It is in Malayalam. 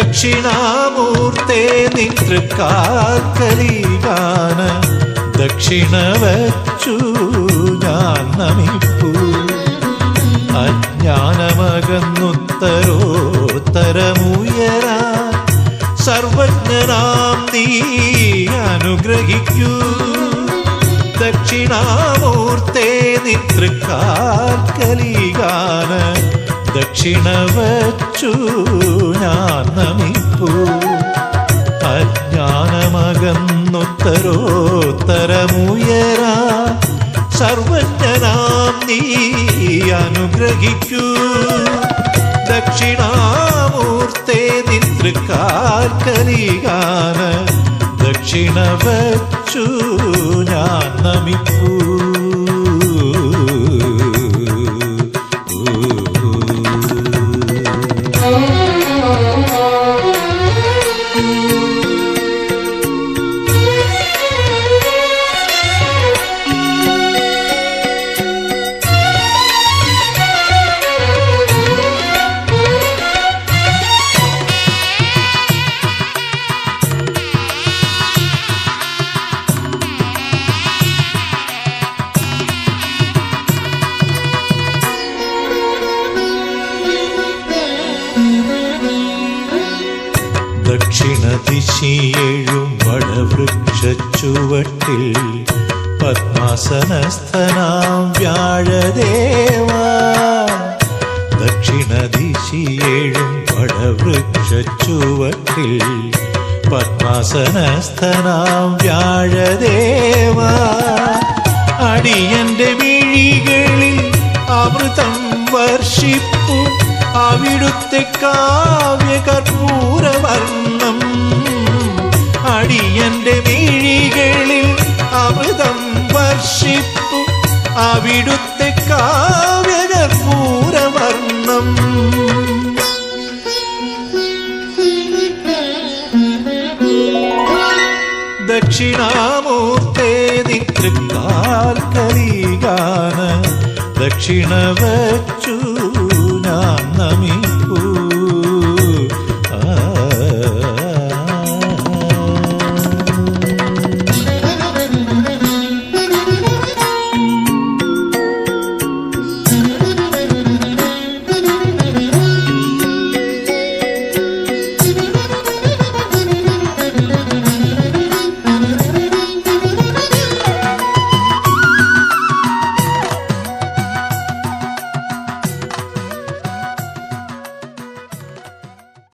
ദക്ഷിണാമൂർത്തേ നിതൃക്കാൽക്കലികാന ദക്ഷിണ വച്ചു ഞാൻ നമിപ്പൂ. അജ്ഞാനമകന്നുത്തരോത്തരമുയരാ. സർവജ്ഞനാം നീ അനുഗ്രഹിക്കൂ. ദക്ഷിണാമൂർത്തേ നിതൃക്കാൽക്കലികാന ദക്ഷിണ വച്ചു നമിപ്പൂ അജ്ഞാനമകന്നുത്തരോത്തരമുയരാ. സർവജ്ഞനാം നീ അനുഗ്രഹിക്കൂ. ദക്ഷിണാമൂർത്തേ നിതൃക്കാൽക്കലികാന ദക്ഷിണ വച്ചു ഞാൻ നമിപ്പൂ. ദക്ഷിണദിശിയേഴും വടവൃക്ഷച്ചുവട്ടിൽ പത്മാസനസ്ഥനാം വ്യാഴദേവ. ദക്ഷിണദിശിയേഴും വടവൃക്ഷച്ചുവട്ടിൽ പത്മാസനസ്ഥനാം വ്യാഴദേവ. അടിയന്റെ വിഴികളിൽ അമൃതം വർഷിപ്പു അവിടുത്തെ കാവ്യ സ്പർശിപ്പു അവിടുത്തെ കാവ്യകർപ്പൂരവർണം ദക്ഷിണാമൂർത്തേതി തൃക്കാൽ ദക്ഷിണ വച്ചു ഞാൻ നമീ